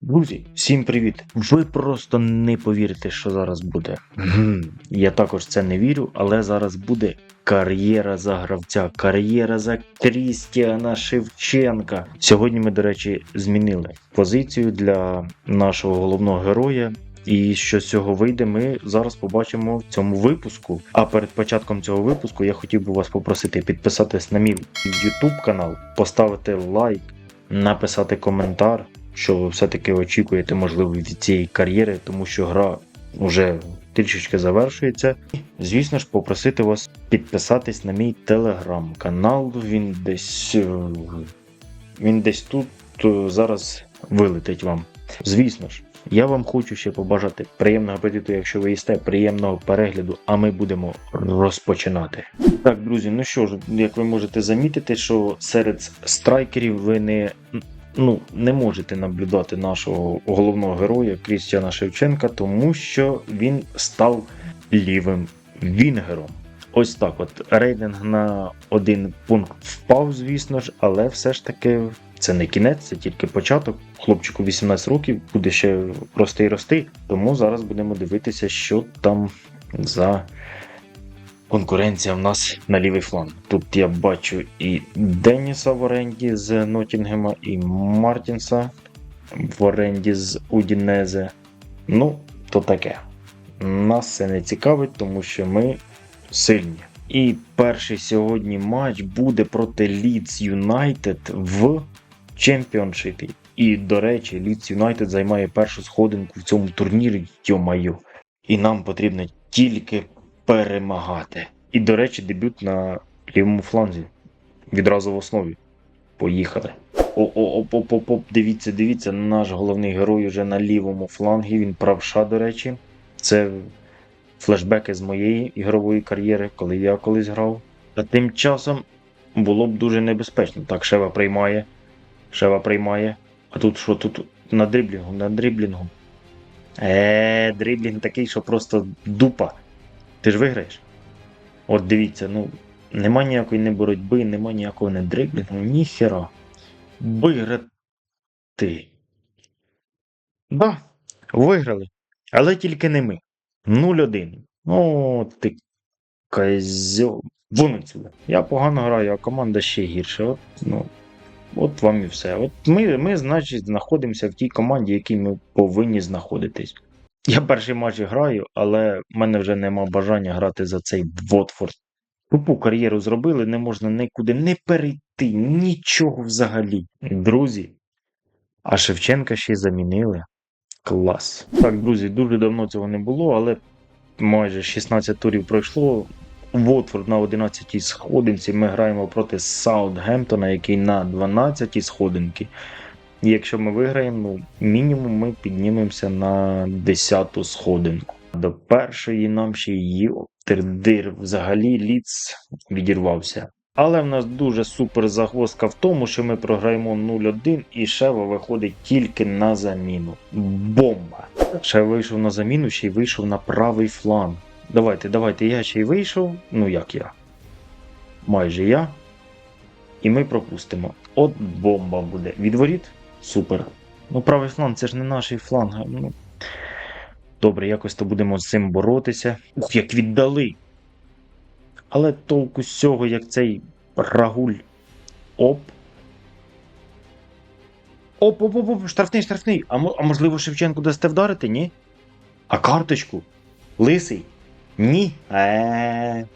Друзі, всім привіт! Ви просто не повірите, що зараз буде. Я також це не вірю, але зараз буде кар'єра за гравця, кар'єра за Крістіана Шевченка. Сьогодні ми, до речі, змінили позицію для нашого головного героя. І що з цього вийде, ми зараз побачимо в цьому випуску. А перед початком цього випуску я хотів би вас попросити підписатись на мій YouTube канал, поставити лайк, написати коментар, що все-таки очікуєте, можливо, від цієї кар'єри, тому що гра вже трішечки завершується. Звісно ж, попросити вас підписатись на мій телеграм-канал. Він десь е, він десь тут е, зараз вилетить вам. Звісно ж, я вам хочу ще побажати приємного апетиту, якщо ви їсте, приємного перегляду, а ми будемо розпочинати. Так, друзі, ну що ж, як ви можете замітити, що серед страйкерів ви не, ну, не можете наблюдати нашого головного героя Крістіана Шевченка, тому що він став лівим вінгером. Ось так от рейтинг на один пункт впав, звісно ж, але все ж таки це не кінець, це тільки початок. Хлопчику 18 років буде ще рости і рости. Тому зараз будемо дивитися, що там за конкуренція в нас на лівий фланг. Тут я бачу і Деніса в оренді з Нотінгема, і Мартінса в оренді з Удінезе. Ну, то таке. Нас це не цікавить, тому що ми сильні. І перший сьогодні матч буде проти Leeds Юнайтед в чемпіоншипі. І, до речі, Leeds Юнайтед займає першу сходинку в цьому турнірі, йомаю. І нам потрібно тільки перемагати. І, до речі, дебют на лівому фланзі. Відразу в основі. Поїхали. О-о-оп-оп-оп, дивіться, дивіться, наш головний герой вже на лівому флангі. Він правша, до речі. Це флешбеки з моєї ігрової кар'єри, коли я колись грав. А тим часом було б дуже небезпечно. Так, Шева приймає. Шева приймає. А тут що? Тут на дриблінгу, на дриблінгу. Е, дриблінг такий, що просто дупа. Ти ж виграєш? От дивіться, ну, нема ніякої не боротьби, нема ніякого не дриблінгу, ніхера. Виграти. Да, виграли. Але тільки не ми. 0-1. Ну, ти козьол. Вон отсюда. Я погано граю, а команда ще гірше. От, ну, от вам і все. От ми, ми, значить, знаходимося в тій команді, якій ми повинні знаходитись. Я перший матч граю, але в мене вже нема бажання грати за цей Вотфорд. Тупу кар'єру зробили, не можна нікуди не перейти, нічого взагалі. Друзі, а Шевченка ще замінили. Клас. Так, друзі, дуже давно цього не було, але майже 16 турів пройшло. Вотфорд на 11-й сходинці. Ми граємо проти Саутгемптона, який на 12-й сходинці. Якщо ми виграємо, ну, мінімум ми піднімемося на 10-ту сходинку. До першої нам ще Йотердир. Взагалі ліц відірвався. Але в нас дуже супер загвоздка в тому, що ми програємо 0-1 і Шева виходить тільки на заміну. Бомба! Шева вийшов на заміну, ще й вийшов на правий фланг. Давайте, давайте, я ще й вийшов. Ну як я? Майже я. І ми пропустимо. От бомба буде. Відворіт? Супер. Ну, правий фланг це ж не наш фланг. Ну, добре, якось то будемо з цим боротися. Ух, як віддали! Але толку з цього, як цей рагуль. Оп. Оп, оп, оп, оп, штрафний, штрафний. А, а можливо, Шевченку дасте вдарити, ні? А карточку? Лисий? Ні. Е.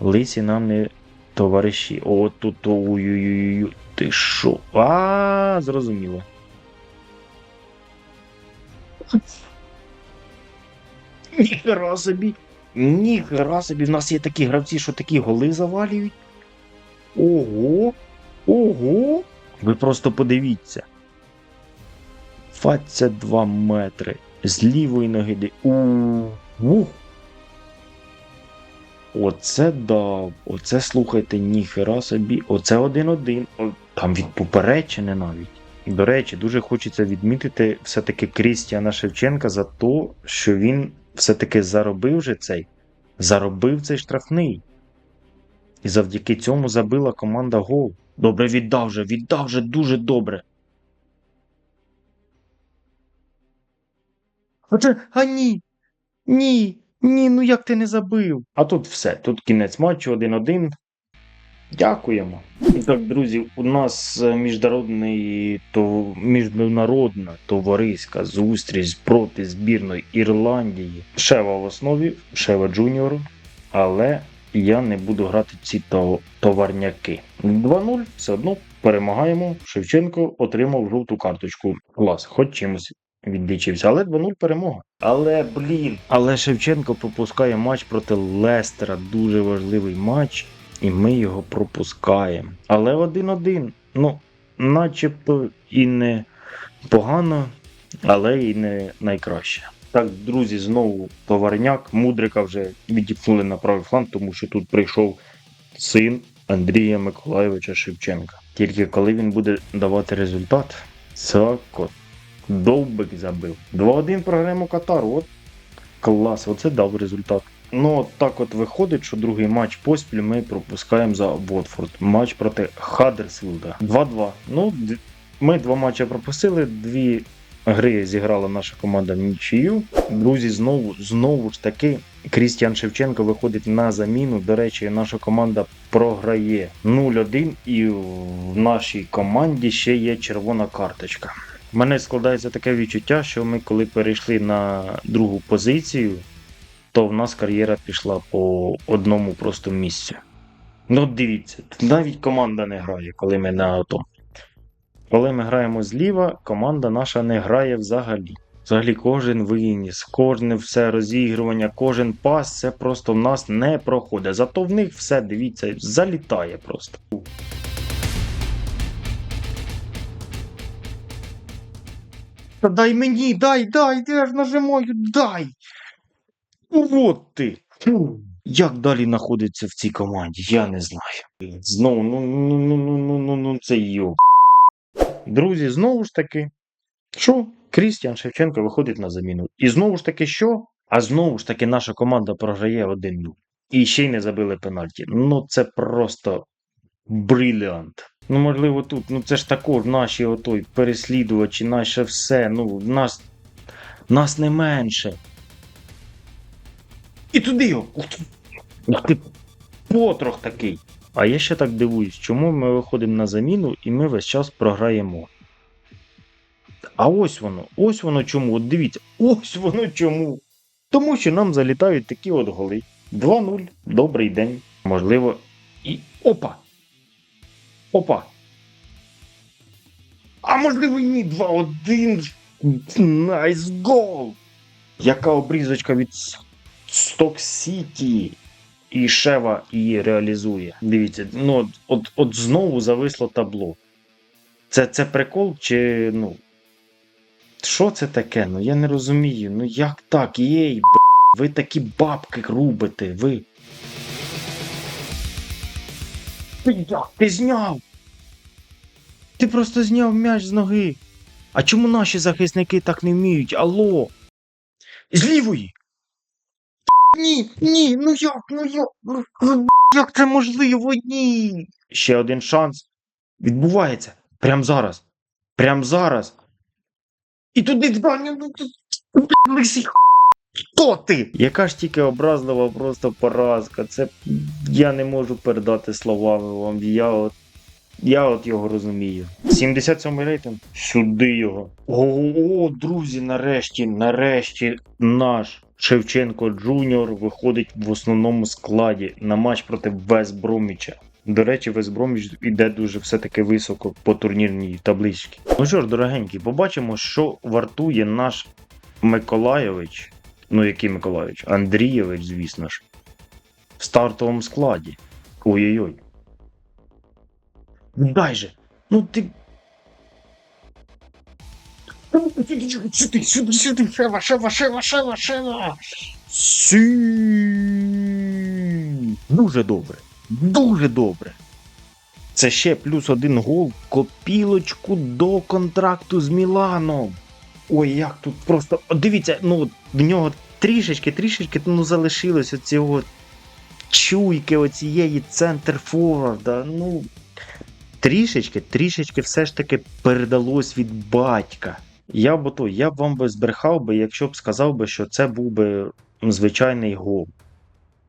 Лисі нам не товариші. О, тут ой-ой-ой. Ти що? А, зрозуміло. Ніхера собі. Ніхера собі, в нас є такі гравці, що такі голи завалюють. Ого! Ого! Ви просто подивіться. 22 метри. З лівої ноги. де-. Ух. Оце да. Оце слухайте, ніхера собі. Оце один-один там від поперечини навіть. І, До речі, дуже хочеться відмітити все-таки Крістіана Шевченка за те, що він все-таки заробив же цей, заробив цей штрафний. І завдяки цьому забила команда гол. Добре, віддав же, віддав же дуже добре. Отже, А ні, ні, ні, ну як ти не забив? А тут все. Тут кінець матчу 1-1. Дякуємо. Так, друзі, у нас е, міжнародний то міжнародна товариська зустріч проти збірної Ірландії. Шева в основі, Шева Джуніор, але я не буду грати ці то- товарняки. 2-0, все одно перемагаємо. Шевченко отримав жовту карточку. Клас, хоч чимось віддичився, але 2-0 перемога. Але блін. Але Шевченко пропускає матч проти Лестера. Дуже важливий матч. І ми його пропускаємо. Але 1-1. Ну, начебто і не погано, але і не найкраще. Так, друзі, знову товарняк. Мудрика вже відіпнули на правий фланг, тому що тут прийшов син Андрія Миколайовича Шевченка. Тільки коли він буде давати результат, Сако довбик забив. 2-1 програємо Катару. От клас, оце дав результат. Ну, так от виходить, що другий матч поспіль ми пропускаємо за Вотфорд. Матч проти Хаддерсфілда. 2-2. Ну, ми два матчі пропустили, дві гри зіграла наша команда нічию. Друзі, знову, знову ж таки, Крістіан Шевченко виходить на заміну. До речі, наша команда програє 0-1, і в нашій команді ще є червона карточка. У мене складається таке відчуття, що ми, коли перейшли на другу позицію, то в нас кар'єра пішла по одному просто місцю. Ну, дивіться, навіть команда не грає, коли ми на АТО. Коли ми граємо зліва, команда наша не грає взагалі. Взагалі, кожен виніс, кожне все розігрування, кожен пас, це просто в нас не проходить. Зато в них все, дивіться, залітає просто. Та дай мені, дай, дай, я ж нажимаю, дай. Ну, От ти. Як далі знаходиться в цій команді, я не знаю. Знову, ну, ну, ну, ну, ну, ну, ну, це йо. Друзі, знову ж таки, що? Крістіан Шевченко виходить на заміну. І знову ж таки, що? А знову ж таки, наша команда програє 1-0. І ще й не забили пенальті. Ну, це просто бриліант. Ну, можливо, тут, ну це ж також наші отой переслідувачі, наше все. Ну, нас, нас не менше. І туди його. Ух ти, потрох такий. А я ще так дивуюсь, чому ми виходимо на заміну і ми весь час програємо. А ось воно, ось воно чому. От дивіться, ось воно чому. Тому що нам залітають такі от голи. 2-0, добрий день. Можливо, і. Опа! Опа! А можливо, і ні, 2-1. Найс гол! Яка обрізочка від Сток Сіті. І Шева її реалізує. Дивіться, ну от, от, от знову зависло табло. Це, це прикол чи ну. Що це таке? Ну я не розумію. Ну як так? Єй, б... ви такі бабки рубите, ви. Ти як? Ти зняв? Ти просто зняв м'яч з ноги. А чому наші захисники так не вміють? Алло? З лівої! Ні, ні, ну як, ну як, ну, ну, як це можливо? Ні. Ще один шанс. Відбувається. Прям зараз. Прям зараз. І туди ну бля, Олексій, Хто ти? Яка ж тільки образлива просто поразка. Це я не можу передати словами вам. Я от, я от його розумію. 77 рейтинг. Сюди його. О, о, друзі, нарешті, нарешті наш Шевченко Джуніор виходить в основному складі на матч проти Весброміча. До речі, Весброміч іде дуже все-таки високо по турнірній табличці. Ну що ж, дорогенькі, побачимо, що вартує наш Миколайович. Ну, який Миколайович? Андрійович, звісно ж. В стартовому складі. Ой-ой-ой. Дай же! Ну ти. Сюди, сюди. Дуже добре. Дуже добре. Це ще плюс один гол копілочку до контракту з Міланом. Ой, як тут просто. Дивіться, ну в нього трішечки, трішечки ну, залишилось оцього чуйки оцієї центр форварда. Ну, трішечки, трішечки все ж таки передалось від батька. Я б то, я б вам би збрехав би, якщо б сказав би, що це був би звичайний гол.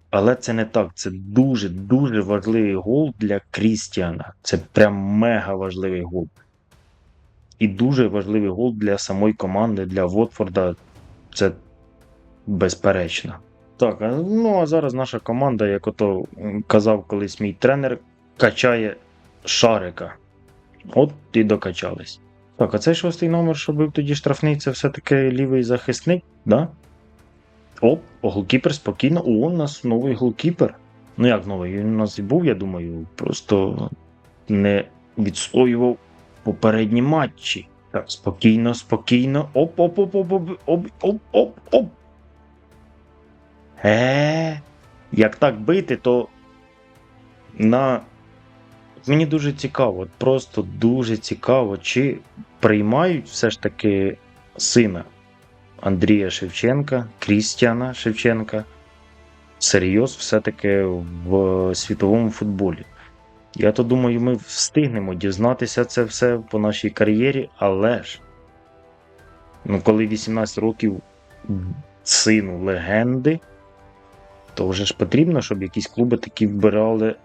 Але це не так. Це дуже дуже важливий гол для Крістіана. Це прям мега важливий гол. І дуже важливий гол для самої команди, для Вотфорда. Це безперечно. Так, ну а зараз наша команда, як ото казав колись мій тренер, качає шарика. От і докачались. Так, а цей шостий номер, що бив тоді штрафний, це все-таки лівий захисник, да? Оп, голкіпер спокійно. О, у нас новий голкіпер. Ну як новий? Він у нас і був, я думаю, просто не відстоював попередні матчі. Так, спокійно, спокійно. Оп, оп, оп, оп, оп, оп, оп, оп, оп. Е, як так бити, то на. Мені дуже цікаво, просто дуже цікаво, чи приймають все ж таки сина Андрія Шевченка, Крістіана Шевченка серйоз все-таки в світовому футболі. Я то думаю, ми встигнемо дізнатися це все по нашій кар'єрі, але ж, ну, коли 18 років сину легенди, то вже ж потрібно, щоб якісь клуби такі вбирали,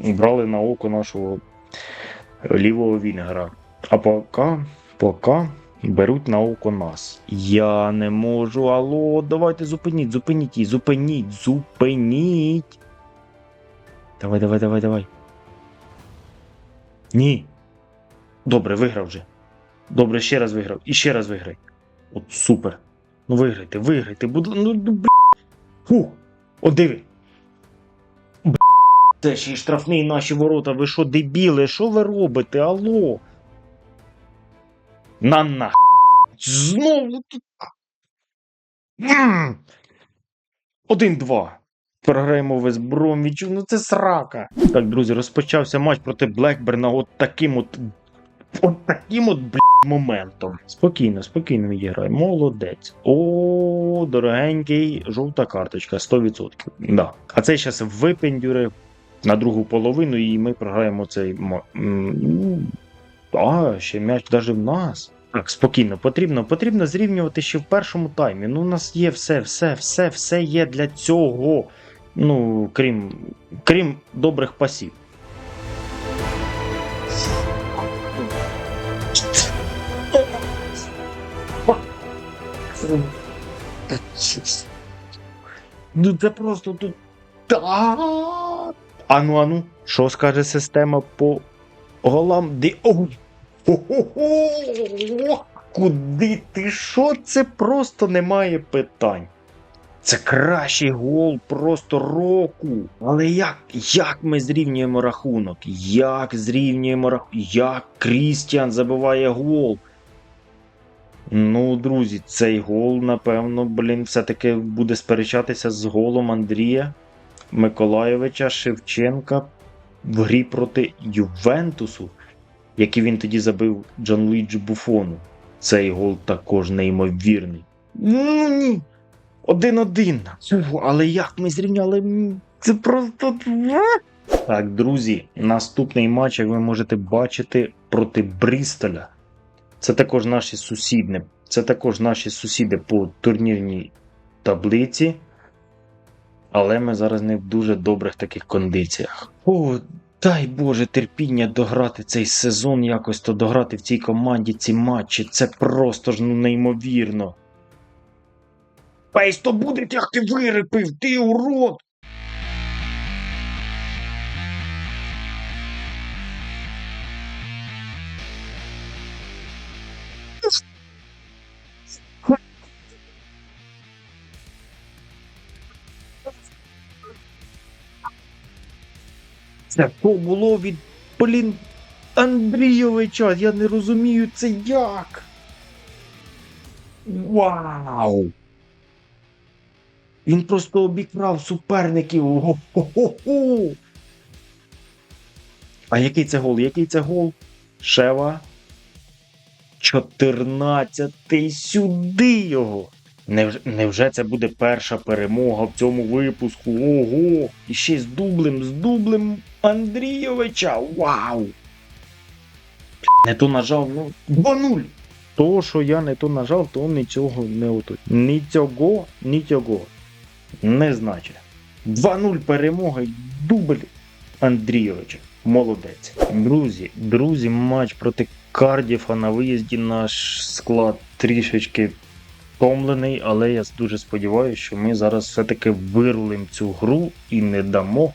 брали на око нашого лівого Вінгера. А поки, поки беруть на око нас. Я не можу. Алло, давайте зупиніть, зупиніть її, зупиніть, зупиніть. Давай, давай, давай, давай. Ні. Добре, виграв вже. Добре, ще раз виграв. І ще раз виграй. От супер. Ну виграйте, виграйте. Будь... Ну, ну б... Фух. От диви. Це ще й штрафний наші ворота. Ви що, дебіли? Що ви робите? Алло? На на. Знову. Один-два. Програємо в Бромвічу. Ну це срака. Так, друзі, розпочався матч проти Блекберна от таким от. От таким от блядь, моментом. Спокійно, спокійно відіграй. Молодець. О, дорогенький, жовта карточка, 100%. Да. А цей зараз випендюри на другу половину, і ми програємо цей ну, А, ще м'яч навіть в нас. Так, спокійно, потрібно, потрібно зрівнювати ще в першому таймі. Ну, у нас є все, все, все, все є для цього. Ну, крім, крім добрих пасів. Ну це просто тут. Ану, ану, що скаже система по голам? Ди... Оу! Хо-хо-хо! Куди ти? Що це просто немає питань? Це кращий гол просто року. Але як, як ми зрівнюємо рахунок? Як зрівнюємо рахунок? Як Крістіан забиває гол? Ну, друзі, цей гол, напевно, блін, все-таки буде сперечатися з голом Андрія Миколайовича Шевченка в грі проти Ювентусу, який він тоді забив Джон Луїджі Буфону. Цей гол також неймовірний. Ну ні. Один-один. Але як ми зрівняли? Це просто. Так, друзі, наступний матч, як ви можете бачити, проти Брістоля. Це також наші сусідни. Це також наші сусіди по турнірній таблиці. Але ми зараз не в дуже добрих таких кондиціях. О, дай Боже терпіння дограти цей сезон, якось то дограти в цій команді ці матчі. Це просто ж ну неймовірно. Пейс, то буде, як ти вирипив, ти урод! Це було від, блін, Андрійовича. Я не розумію це як. Вау! Він просто обікрав суперників. Го-го-го-го! А який це гол? Який це гол? Шева. 14-й сюди його. Невже, невже це буде перша перемога в цьому випуску? Ого! І ще з дублем, з дублем Андрійовича. Вау! Не то нажав, ну 2-0. То, що я не то нажав, то нічого не отут. Ні цього, ні цього. Не значить. 2-0 перемога, дубль Андрійовича. Молодець. Друзі, друзі, матч проти Кардіфа на виїзді наш склад трішечки втомлений, але я дуже сподіваюся, що ми зараз все-таки вирулимо цю гру і не дамо.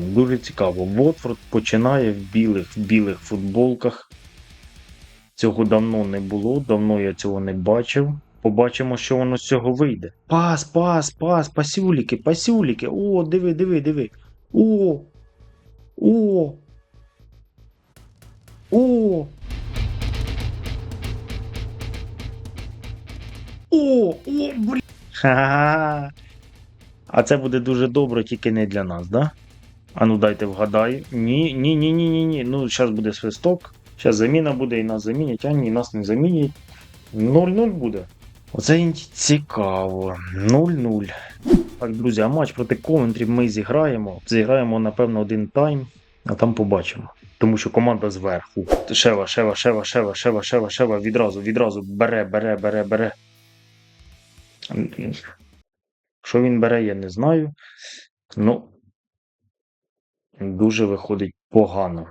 Дуже цікаво. Вотфорд починає в білих, в білих футболках. Цього давно не було, давно я цього не бачив. Побачимо, що воно з цього вийде. Пас, пас, пас, пасюліки, пасюліки. О, диви, диви, диви. О. О. О. О, о, блін. А це буде дуже добре, тільки не для нас, да? А ну дайте вгадаю. Ні, ні, ні, ні, ні, ні. Ну, зараз буде свисток. Зараз заміна буде і нас замінять, а ні, нас не замінять. 0-0 буде. Оце цікаво. 0-0. Так, друзі, а матч проти Ковентрі ми зіграємо. Зіграємо, напевно, один тайм, а там побачимо. Тому що команда зверху. Шева, шева, шева, шева, шева, шева, шева. Відразу, відразу бере, бере, бере, бере. Що він бере, я не знаю. Ну, дуже виходить погано.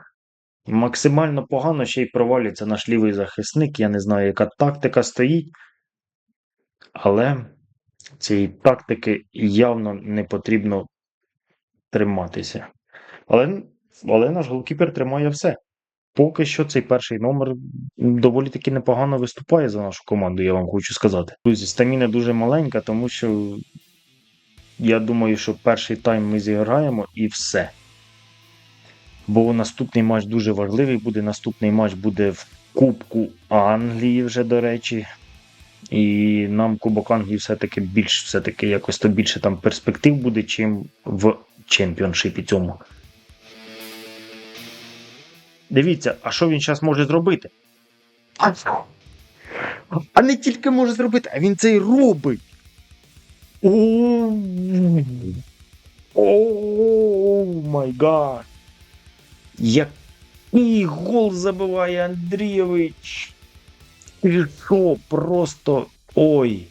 Максимально погано ще й провалюється наш лівий захисник. Я не знаю, яка тактика стоїть. Але цієї тактики явно не потрібно триматися. Але, але наш голкіпер тримає все. Поки що цей перший номер доволі таки непогано виступає за нашу команду, я вам хочу сказати. Друзі, стаміна дуже маленька, тому що я думаю, що перший тайм ми зіграємо і все. Бо наступний матч дуже важливий буде. Наступний матч буде в Кубку Англії вже, до речі. І нам Кубок Англії все-таки більш все-таки якось то більше там перспектив буде, чим в чемпіоншипі цьому. Дивіться, а що він зараз може зробити? А, а не тільки може зробити, а він це й робить. О, май гад. Який гол забиває Андрійович. Ти що, просто ой.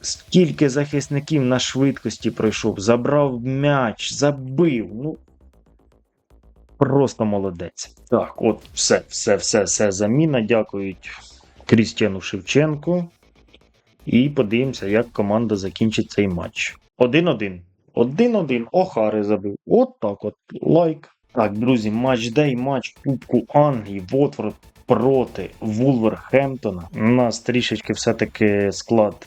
Скільки захисників на швидкості пройшов, забрав м'яч, забив. Ну, просто молодець. Так, от все, все, все, все заміна. Дякують Крістіану Шевченку. І подивимося, як команда закінчить цей матч. 1-1. 1-1. Охари забив. От так от. Лайк. Так, друзі, матч дей, матч Кубку Англії, Вотфорд проти Вулверхемптона. У нас трішечки все-таки склад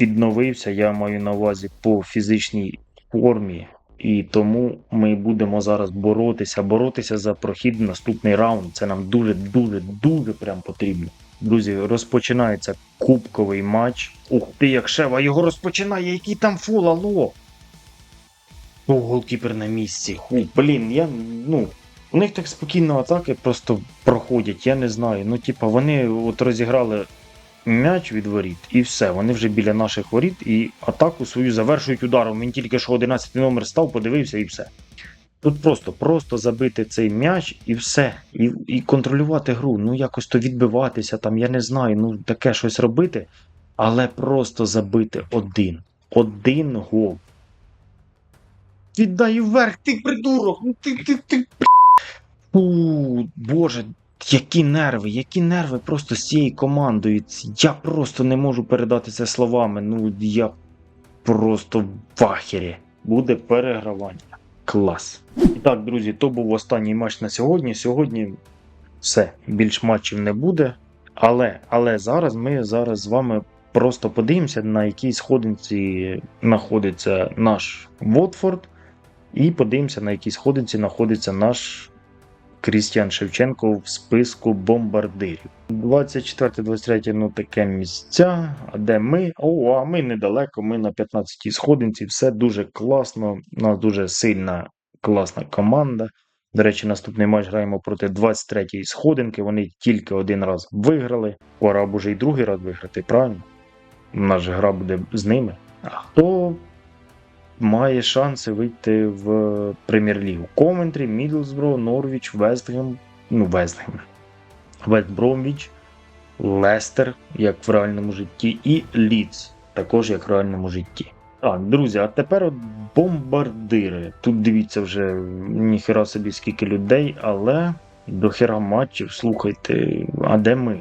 відновився. Я маю на увазі по фізичній формі. І тому ми будемо зараз боротися, боротися за прохід в наступний раунд. Це нам дуже, дуже, дуже прям потрібно. Друзі, розпочинається кубковий матч. Ух ти, як Шева його розпочинає, який там фол, алло. О, голкіпер на місці. Ху, блін, я, ну, у них так спокійно атаки просто проходять, я не знаю. Ну, типа, вони от розіграли м'яч від воріт, і все. Вони вже біля наших воріт і атаку свою завершують ударом. Він тільки що 11 номер став, подивився і все. Тут просто просто забити цей м'яч і все. І, і контролювати гру. Ну, якось то відбиватися, там, я не знаю, ну таке щось робити, але просто забити один. Один гол. Віддай вверх, ти придурок! Ну ти ти ти. Фу, Боже, які нерви, які нерви просто з цією командою. Я просто не можу передати це словами. Ну, я просто в ахері. Буде перегравання. Клас. І так, друзі, то був останній матч на сьогодні. Сьогодні все, більш матчів не буде. Але, але зараз ми зараз з вами просто подивимося, на якій сходинці знаходиться наш Вотфорд, і подивимося, на якій сходинці знаходиться наш Крістіан Шевченко в списку бомбардирів. 24-23, ну таке місця. А де ми? О, а ми недалеко, ми на 15-й сходинці. Все дуже класно. У нас дуже сильна, класна команда. До речі, наступний матч граємо проти 23-ї сходинки. Вони тільки один раз виграли. Пора б уже й другий раз виграти, правильно? Наша гра буде з ними. А хто має шанси вийти в прем'єр-лігу? Коментрі, Мідлсбро, Норвіч, Вестгем. Ну, Вестгем. Вест Бромвіч, Лестер, як в реальному житті, і Ліц, також як в реальному житті. Так, друзі, а тепер от бомбардири. Тут дивіться вже ніхера собі скільки людей, але до хера матчів, слухайте, а де ми?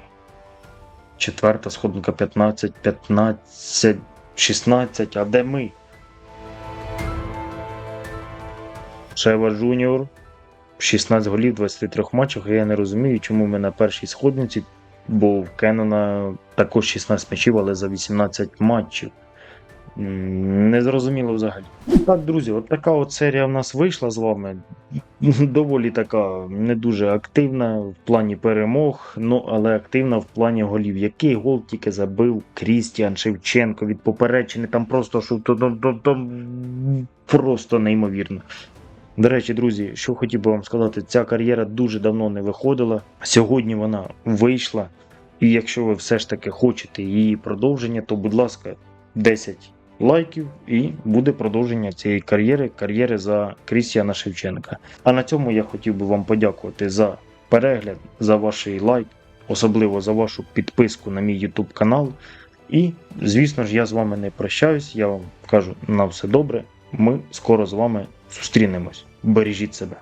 Четверта сходинка 15, 15, 16, а де ми? Шева Жуніор. 16 голів в 23 матчах. Я не розумію, чому ми на першій сходниці, бо в Кеннона також 16 м'ячів, але за 18 матчів. Незрозуміло взагалі. Так, друзі, от така от серія в нас вийшла з вами. Доволі така не дуже активна в плані перемог, ну але активна в плані голів. Який гол тільки забив Крістіан Шевченко від поперечини, там просто що то, то, то, то просто неймовірно. До речі, друзі, що хотів би вам сказати, ця кар'єра дуже давно не виходила. Сьогодні вона вийшла. І якщо ви все ж таки хочете її продовження, то будь ласка, 10 лайків і буде продовження цієї кар'єри, кар'єри за Крістіана Шевченка. А на цьому я хотів би вам подякувати за перегляд, за ваш лайк, особливо за вашу підписку на мій YouTube канал. І, звісно ж, я з вами не прощаюсь. Я вам кажу на все добре. Ми скоро з вами зустрінемось. Бережіть себе.